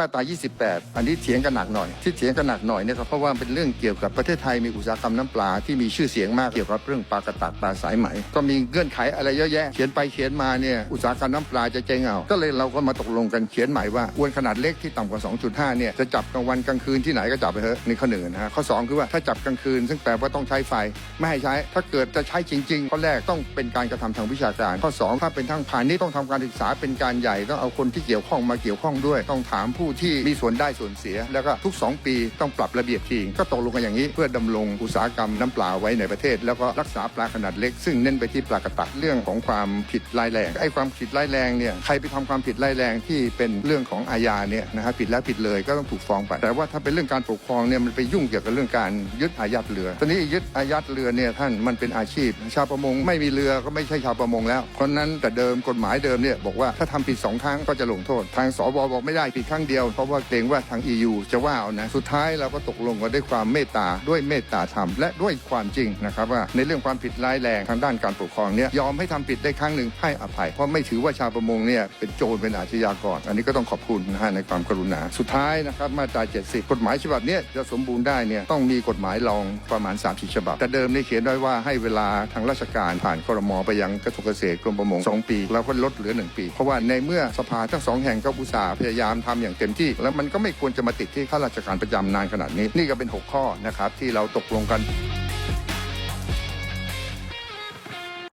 มาตรา 28 อันนี้เถียงกันหนักหน่อย ที่เถียงกันหนักหน่อยเนี่ยเพราะว่าเป็นเรื่องเกี่ยวกับประเทศไทยมีอุตสาหกรรมน้ำปลาที่มีชื่อเสียงมากเกี่ยวกับเรื่องปลากระตักปลาสายไหม ก็มีเงื่อนไขอะไรเยอะแยะ เขียนไปเขียนมาเนี่ยอุตสาหกรรมน้ำปลาจะเจ๊งเอา ก็เลยเราก็มาตกลงกันเขียนหมายว่าอวนขนาดเล็กที่ต่ำกว่า 2.5 เนี่ยจะจับกลางวันกลางคืนที่ไหนก็จับไปเถอะนี่ข้อหนึ่งนะฮะข้อสองคือว่าถ้าจับกลางคืน ซึ่งแปลว่าต้องใช้ไฟไม่ให้ใช้ ถ้าเกิดจะใช้จริงๆข้อแรกต้องเป็นการกระทำทางวิชาการ ข้อสองถ้าเป็นทางพาณิชย์ต้องทำการศึกษาเป็นการใหญ่ต้องเอาคนที่เกี่ยวข้องมาเกี่ยวข้องด้วยต้องถามผูที่มีส่วนได้ส่วนเสีย แล้วก็ทุก 2 ปีต้องปรับระเบียบทีก็ตกลงกันอย่างนี้ เพื่อดำรงอุตสาหกรรมน้ำปลาไว้ในประเทศ แล้วก็รักษาปลาขนาดเล็ก ซึ่งเน้นไปที่ปลากระตักเรื่องของความผิดร้ายแรงไอ้ความผิดร้ายแรงเนี่ยใครไปทำความผิดร้ายแรงที่เป็นเรื่องของอาญาเนี่ยนะฮะผิดแล้วผิดเลยก็ต้องถูกฟ้องไป แต่ว่าถ้าเป็นเรื่องการปกครองเนี่ยมันไปยุ่งเกี่ยวกับเรื่องการยึดอายัดเรือ ตอนนี้ยึดอายัดเรือเนี่ยท่านมันเป็นอาชีพ ชาวประมงไม่มีเรือก็ไม่ใช่ชาวประมงแล้ว เพราะนั้นแต่เดิมกฎหมายเดิมเนี่ยบอกว่าถ้าทำผิดสองครั้งก็จะลงโทษ ทางสบบอกไม่ได้ผิดครั้งเดียวเพราะว่าเกรงว่าทาง EU จะว่าเอานะสุดท้ายเราก็ตกลงกันด้วยความเมตตาด้วยเมตตาธรรมและด้วยความจริงนะครับว่าในเรื่องความผิดร้ายแรงทางด้านการปกครองเนี่ยยอมให้ทำผิดได้ครั้งหนึ่งให้อภัย เพราะไม่ถือว่าชาวประมงเนี่ยเป็นโจรเป็นอาชญากร อันนี้ก็ต้องขอบคุณนะฮะในความกรุณา สุดท้ายนะครับมาตรา 70 กฎหมายฉบับนี้จะสมบูรณ์ได้เนี่ยต้องมีกฎหมายรองประมาณ3 4ฉบับ แต่เดิมเนี่ยเขียนไว้ว่าให้เวลาทางราชการผ่านครมไปยังกระทรวงเกษตรกรมประมง2ปี แล้วก็ลดเหลือ 1 ปี เพราะว่าในเมื่อสภาทั้งสองแห่งก็อุตส่าห์พยายามทำอย่างเต็มที่ แล้วมันก็ไม่ควรจะมาติดที่ข้าราชการประจำนานขนาดนี้ นี่ก็เป็น 6 ข้อนะครับที่เราตกลงกัน